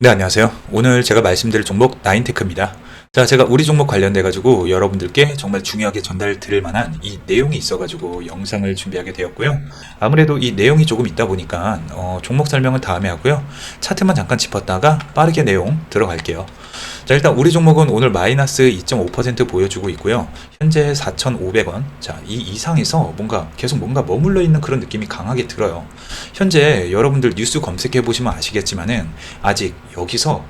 네, 안녕하세요. 오늘 제가 말씀드릴 종목 나인테크입니다. 자, 제가 우리 종목 관련돼 가지고 여러분들께 정말 중요하게 전달 드릴 만한 이 내용이 있어 가지고 영상을 준비하게 되었고요. 아무래도 이 내용이 조금 있다 보니까 어, 종목 설명은 다음에 하고요. 차트만 잠깐 짚었다가 빠르게 내용 들어갈게요. 자, 일단 우리 종목은 오늘 마이너스 2.5% 보여주고 있고요. 현재 4,500원. 자, 이 이상에서 뭔가 계속 뭔가 머물러 있는 그런 느낌이 강하게 들어요. 현재 여러분들 뉴스 검색해 보시면 아시겠지만은 아직 여기서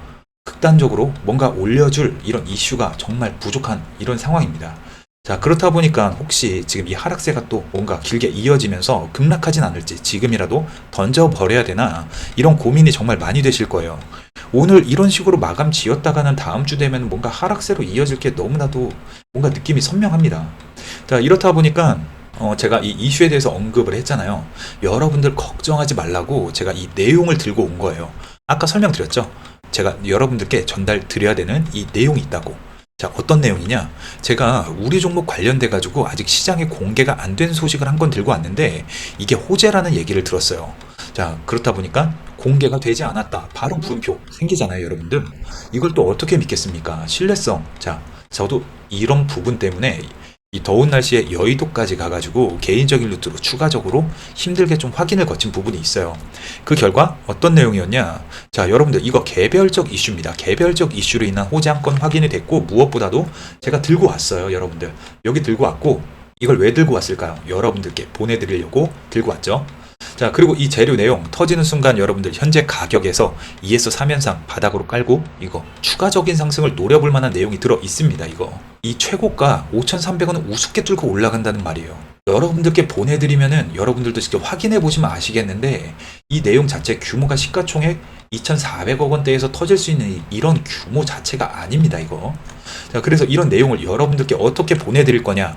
극단적으로 뭔가 올려줄 이런 이슈가 정말 부족한 이런 상황입니다. 자, 그렇다 보니까 혹시 지금 이 하락세가 또 뭔가 길게 이어지면서 급락하진 않을지 지금이라도 던져버려야 되나 이런 고민이 정말 많이 되실 거예요. 오늘 이런 식으로 마감 지었다가는 다음 주 되면 뭔가 하락세로 이어질 게 너무나도 뭔가 느낌이 선명합니다. 자, 이렇다 보니까 어, 제가 이 이슈에 대해서 언급을 했잖아요. 여러분들 걱정하지 말라고 제가 이 내용을 들고 온 거예요. 아까 설명드렸죠? 제가 여러분들께 전달 드려야 되는 이 내용이 있다고. 자, 어떤 내용이냐? 제가 우리 종목 관련돼 가지고 아직 시장에 공개가 안 된 소식을 한 건 들고 왔는데 이게 호재라는 얘기를 들었어요. 자, 그렇다 보니까 공개가 되지 않았다. 바로 물음표 생기잖아요, 여러분들. 이걸 또 어떻게 믿겠습니까? 신뢰성. 자, 저도 이런 부분 때문에 이 더운 날씨에 여의도까지 가가지고 개인적인 루트로 추가적으로 힘들게 좀 확인을 거친 부분이 있어요. 그 결과 어떤 내용이었냐? 자, 여러분들 이거 개별적 이슈입니다. 개별적 이슈로 인한 호재 한 건 확인이 됐고 무엇보다도 제가 들고 왔어요, 여러분들. 여기 들고 왔고 이걸 왜 들고 왔을까요? 여러분들께 보내드리려고 들고 왔죠. 자, 그리고 이 재료 내용 터지는 순간 여러분들 현재 가격에서 2에서 3연상 바닥으로 깔고 이거 추가적인 상승을 노려볼 만한 내용이 들어 있습니다, 이거. 이 최고가 5,300원은 우습게 뚫고 올라간다는 말이에요. 여러분들께 보내드리면은 여러분들도 직접 확인해 보시면 아시겠는데 이 내용 자체 규모가 시가총액 2,400억 원대에서 터질 수 있는 이- 이런 규모 자체가 아닙니다, 이거. 자, 그래서 이런 내용을 여러분들께 어떻게 보내드릴 거냐?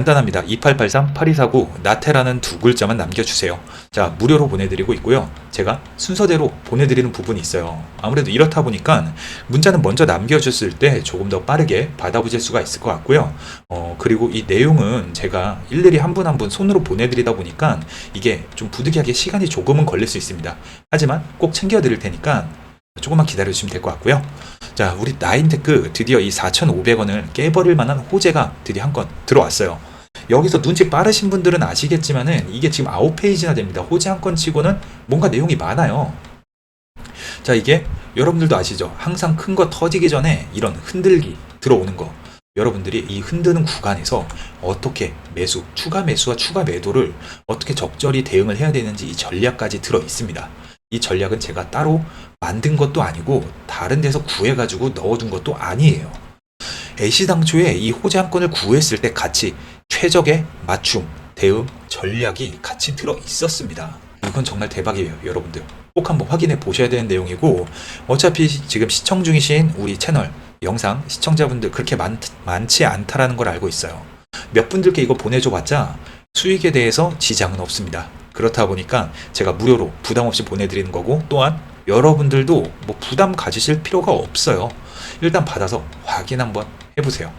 간단합니다. 2883-8249 나태라는 두 글자만 남겨주세요. 자, 무료로 보내드리고 있고요. 제가 순서대로 보내드리는 부분이 있어요. 아무래도 이렇다 보니까 문자는 먼저 남겨줬을 때 조금 더 빠르게 받아보실 수가 있을 것 같고요. 어, 그리고 이 내용은 제가 일일이 한 분 한분 손으로 보내드리다 보니까 이게 좀 부득이하게 시간이 조금은 걸릴 수 있습니다. 하지만 꼭 챙겨드릴 테니까 조금만 기다려주시면 될 것 같고요. 자, 우리 나인테크 드디어 이 4,500원을 깨버릴 만한 호재가 드디어 한 건 들어왔어요. 여기서 눈치 빠르신 분들은 아시겠지만은 이게 지금 아홉 페이지나 됩니다. 호재 한 건 치고는 뭔가 내용이 많아요. 자, 이게 여러분들도 아시죠? 항상 큰 거 터지기 전에 이런 흔들기 들어오는 거. 여러분들이 이 흔드는 구간에서 어떻게 매수, 추가 매수와 추가 매도를 어떻게 적절히 대응을 해야 되는지 이 전략까지 들어 있습니다. 이 전략은 제가 따로 만든 것도 아니고 다른 데서 구해가지고 넣어둔 것도 아니에요. 애시당초에 이 호재 한 건을 구했을 때 같이 최적의 맞춤, 대응, 전략이 같이 들어 있었습니다. 이건 정말 대박이에요, 여러분들. 꼭 한번 확인해 보셔야 되는 내용이고, 어차피 지금 시청 중이신 우리 채널, 영상 시청자분들 그렇게 많, 많지 않다라는 걸 알고 있어요. 몇 분들께 이거 보내줘 봤자 수익에 대해서 지장은 없습니다. 그렇다 보니까 제가 무료로 부담 없이 보내드리는 거고, 또한 여러분들도 뭐 부담 가지실 필요가 없어요. 일단 받아서 확인 한번 해보세요.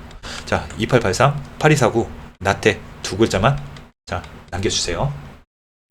자, 2883, 8249, 나태 두 글자만 자, 남겨주세요.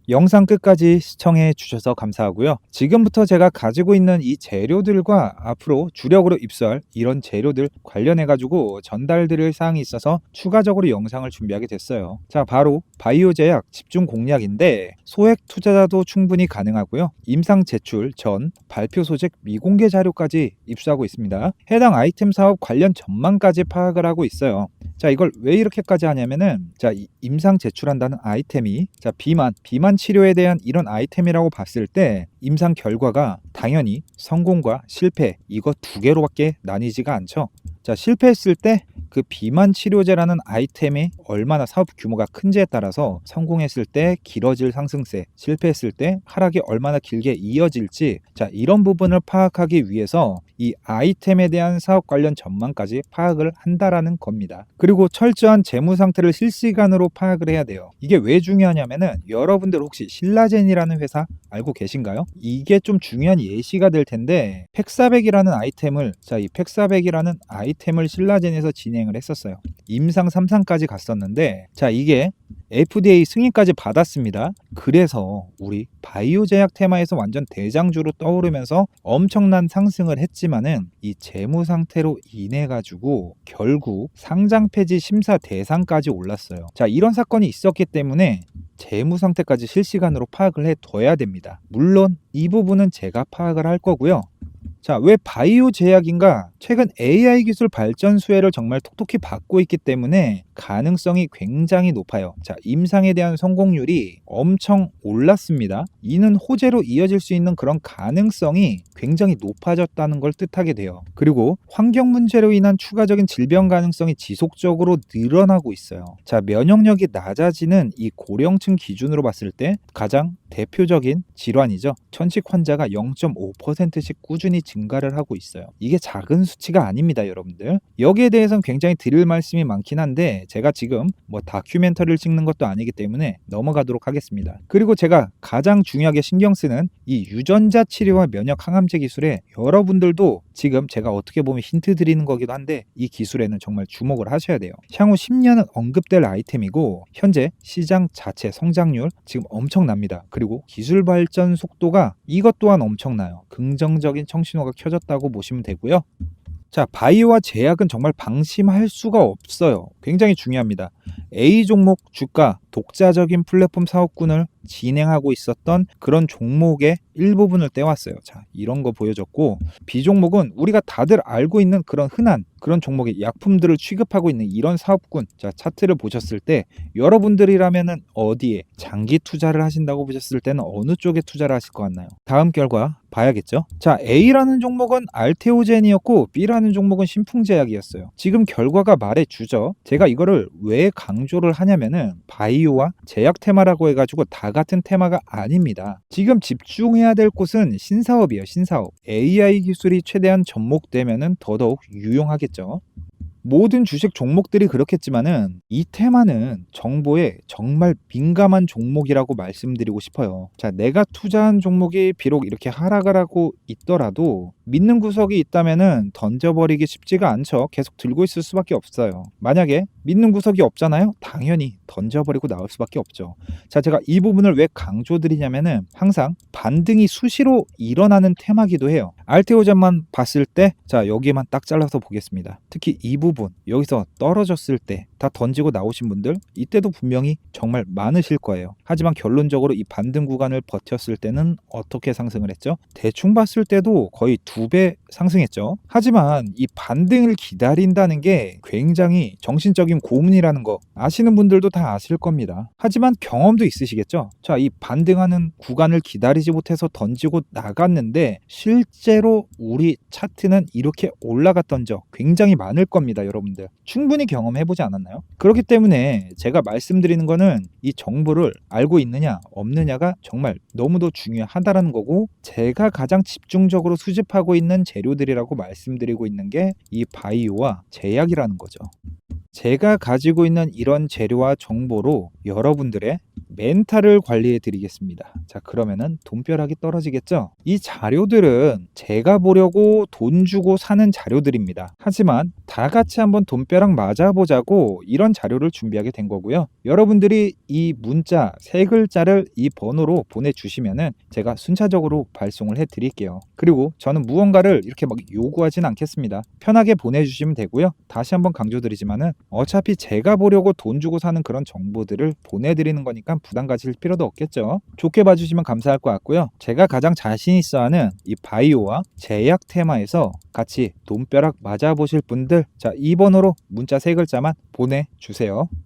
영상 끝까지 시청해 주셔서 감사하고요. 지금부터 제가 가지고 있는 이 재료들과 앞으로 주력으로 입수할 이런 재료들 관련해 가지고 전달드릴 사항이 있어서 추가적으로 영상을 준비하게 됐어요. 자, 바로 바이오 제약 집중 공략인데 소액 투자자도 충분히 가능하고요. 임상 제출 전 발표 소식 미공개 자료까지 입수하고 있습니다. 해당 아이템 사업 관련 전망까지 파악을 하고 있어요. 자, 이걸 왜 이렇게까지 하냐면은 자, 이 임상 제출한다는 아이템이 자, 비만, 비만 치료에 대한 이런 아이템이라고 봤을 때 임상 결과가 당연히 성공과 실패 이거 두 개로밖에 나뉘지가 않죠. 자, 실패했을 때 그 비만 치료제라는 아이템이 얼마나 사업 규모가 큰지에 따라서 성공했을 때 길어질 상승세, 실패했을 때 하락이 얼마나 길게 이어질지 자, 이런 부분을 파악하기 위해서 이 아이템에 대한 사업 관련 전망까지 파악을 한다라는 겁니다. 그리고 철저한 재무 상태를 실시간으로 파악을 해야 돼요. 이게 왜 중요하냐면은 여러분들 혹시 신라젠이라는 회사 알고 계신가요? 이게 좀 중요한 예시가 될 텐데 팩사백이라는 아이템을 자 이 팩사백이라는 아이템을 신라젠에서 진행 진행을 했었어요. 임상 3상까지 갔었는데 자 이게 FDA 승인까지 받았습니다. 그래서 우리 바이오 제약 테마에서 완전 대장주로 떠오르면서 엄청난 상승을 했지만은 이 재무 상태로 인해 가지고 결국 상장 폐지 심사 대상까지 올랐어요. 자 이런 사건이 있었기 때문에 재무 상태까지 실시간으로 파악을 해 둬야 됩니다. 물론 이 부분은 제가 파악을 할 거고요. 자, 왜 바이오 제약인가? 최근 AI 기술 발전 수혜를 정말 톡톡히 받고 있기 때문에 가능성이 굉장히 높아요. 자, 임상에 대한 성공률이 엄청 올랐습니다. 이는 호재로 이어질 수 있는 그런 가능성이 굉장히 높아졌다는 걸 뜻하게 돼요. 그리고 환경 문제로 인한 추가적인 질병 가능성이 지속적으로 늘어나고 있어요. 자, 면역력이 낮아지는 이 고령층 기준으로 봤을 때 가장 대표적인 질환이죠. 천식 환자가 0.5%씩 꾸준히 증가를 하고 있어요. 이게 작은 수치가 아닙니다, 여러분들. 여기에 대해서는 굉장히 드릴 말씀이 많긴 한데 제가 지금 뭐 다큐멘터리를 찍는 것도 아니기 때문에 넘어가도록 하겠습니다. 그리고 제가 가장 중요하게 신경 쓰는 이 유전자 치료와 면역 항암제 기술에 여러분들도 지금 제가 어떻게 보면 힌트 드리는 거기도 한데 이 기술에는 정말 주목을 하셔야 돼요. 향후 10년은 언급될 아이템이고 현재 시장 자체 성장률 지금 엄청납니다. 그리고 기술 발전 속도가 이것 또한 엄청나요. 긍정적인 청신호가 켜졌다고 보시면 되고요. 자, 바이오와 제약은 정말 방심할 수가 없어요. 굉장히 중요합니다. A 종목 주가 독자적인 플랫폼 사업군을 진행하고 있었던 그런 종목의 일부분을 떼왔어요. 자, 이런 거 보여줬고 B 종목은 우리가 다들 알고 있는 그런 흔한 그런 종목의 약품들을 취급하고 있는 이런 사업군. 자, 차트를 보셨을 때 여러분들이라면은 어디에 장기 투자를 하신다고 보셨을 때는 어느 쪽에 투자를 하실 것 같나요? 다음 결과 봐야겠죠. 자, A라는 종목은 알테오젠이었고 B라는 종목은 신풍제약이었어요. 지금 결과가 말해 주죠. 제가 이거를 왜 강조를 하냐면은 바이 오와 제약 테마라고 해가지고 다 같은 테마가 아닙니다. 지금 집중해야 될 곳은 신사업이에요. 신사업. AI 기술이 최대한 접목되면은 더더욱 유용하겠죠. 모든 주식 종목들이 그렇겠지만은 이 테마는 정보에 정말 민감한 종목이라고 말씀드리고 싶어요. 자, 내가 투자한 종목이 비록 이렇게 하락을 하고 있더라도 믿는 구석이 있다면은 던져버리기 쉽지가 않죠. 계속 들고 있을 수밖에 없어요. 만약에 믿는 구석이 없잖아요. 당연히 던져버리고 나올 수밖에 없죠. 자, 제가 이 부분을 왜 강조드리냐면은 항상 반등이 수시로 일어나는 테마기도 해요. 알테오젠만 봤을 때, 자, 여기만 딱 잘라서 보겠습니다. 특히 이 부분, 여기서 떨어졌을 때 다 던지고 나오신 분들, 이때도 분명히 정말 많으실 거예요. 하지만 결론적으로 이 반등 구간을 버텼을 때는 어떻게 상승을 했죠? 대충 봤을 때도 거의 두 배 상승했죠. 하지만 이 반등을 기다린다는 게 굉장히 정신적인 고문이라는 거 아시는 분들도 다 아실 겁니다. 하지만 경험도 있으시겠죠? 자, 이 반등하는 구간을 기다리지 못해서 던지고 나갔는데 실제로 우리 차트는 이렇게 올라갔던 적 굉장히 많을 겁니다, 여러분들. 충분히 경험해 보지 않았나요? 그렇기 때문에 제가 말씀드리는 거는 이 정보를 알고 있느냐, 없느냐가 정말 너무도 중요하다라는 거고 제가 가장 집중적으로 수집하고 있는 재료들이라고 말씀드리고 있는 게 이 바이오와 제약이라는 거죠. 제가 가지고 있는 이런 재료와 정보로 여러분들의 멘탈을 관리해 드리겠습니다. 자, 그러면은 돈벼락이 떨어지겠죠? 이 자료들은 제가 보려고 돈 주고 사는 자료들입니다. 하지만 다 같이 한번 돈벼락 맞아보자고 이런 자료를 준비하게 된 거고요. 여러분들이 이 문자 세 글자를 이 번호로 보내주시면은 제가 순차적으로 발송을 해 드릴게요. 그리고 저는 무언가를 이렇게 막 요구하진 않겠습니다. 편하게 보내주시면 되고요. 다시 한번 강조드리지만은 어차피 제가 보려고 돈 주고 사는 그런 정보들을 보내드리는 거니까 부담 가질 필요도 없겠죠. 좋게 봐주시면 감사할 것 같고요. 제가 가장 자신 있어 하는 이 바이오와 제약 테마에서 같이 돈벼락 맞아보실 분들 자, 이 번호로 문자 세 글자만 보내주세요.